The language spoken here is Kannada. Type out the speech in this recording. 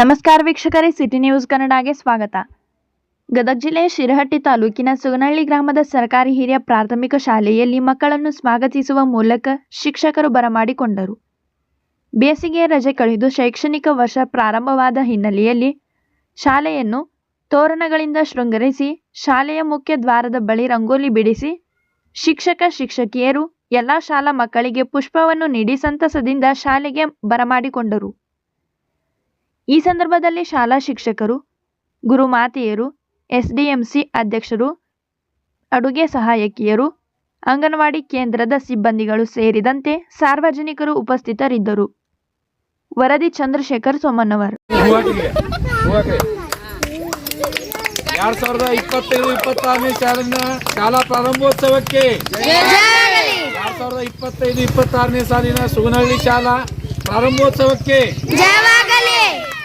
ನಮಸ್ಕಾರ ವೀಕ್ಷಕರೇ, ಸಿಟಿ ನ್ಯೂಸ್ ಕನ್ನಡಗೆ ಸ್ವಾಗತ. ಗದಗ ಜಿಲ್ಲೆಯ ಶಿರಹಟ್ಟಿ ತಾಲೂಕಿನ ಸುಗನಹಳ್ಳಿ ಗ್ರಾಮದ ಸರ್ಕಾರಿ ಹಿರಿಯ ಪ್ರಾಥಮಿಕ ಶಾಲೆಯಲ್ಲಿ ಮಕ್ಕಳನ್ನು ಸ್ವಾಗತಿಸುವ ಮೂಲಕ ಶಿಕ್ಷಕರು ಬರಮಾಡಿಕೊಂಡರು. ಬೇಸಿಗೆಯ ರಜೆ ಕಳೆದು ಶೈಕ್ಷಣಿಕ ವರ್ಷ ಪ್ರಾರಂಭವಾದ ಹಿನ್ನೆಲೆಯಲ್ಲಿ ಶಾಲೆಯನ್ನು ತೋರಣಗಳಿಂದ ಶೃಂಗರಿಸಿ, ಶಾಲೆಯ ಮುಖ್ಯ ದ್ವಾರದ ಬಳಿ ರಂಗೋಲಿ ಬಿಡಿಸಿ, ಶಿಕ್ಷಕ, ಶಿಕ್ಷಕಿಯರು ಎಲ್ಲ ಶಾಲಾ ಮಕ್ಕಳಿಗೆ ಪುಷ್ಪವನ್ನು ನೀಡಿ ಸಂತಸದಿಂದ ಶಾಲೆಗೆ ಬರಮಾಡಿಕೊಂಡರು. ಈ ಸಂದರ್ಭದಲ್ಲಿ ಶಾಲಾ ಶಿಕ್ಷಕರು ಗುರುಮಾತೆಯರು ಎಸ್ಡಿಎಂಸಿ ಅಧ್ಯಕ್ಷರು ಅಡುಗೆ ಸಹಾಯಕಿಯರು ಅಂಗನವಾಡಿ ಕೇಂದ್ರದ ಸಿಬ್ಬಂದಿಗಳು ಸೇರಿದಂತೆ ಸಾರ್ವಜನಿಕರು ಉಪಸ್ಥಿತರಿದ್ದರು. ವರದಿ ಚಂದ್ರಶೇಖರ್ ಸೋಮಣ್ಣವರ್. ಎರಡ್ ಸಾವಿರದ ಇಪ್ಪತ್ತೈದು ಇಪ್ಪತ್ತಾರನೇ ಸಾಲಿನ ಶಾಲಾ ಪ್ರಾರಂಭೋತ್ಸವಕ್ಕೆ ಎರಡ್ ಸಾವಿರದ ಇಪ್ಪತ್ತೈದು ಇಪ್ಪತ್ತಾರನೇ ಸಾಲಿನ ಸುಗನಹಳ್ಳಿ ಶಾಲಾ ಪ್ರಾರಂಭೋತ್ಸವಕ್ಕೆ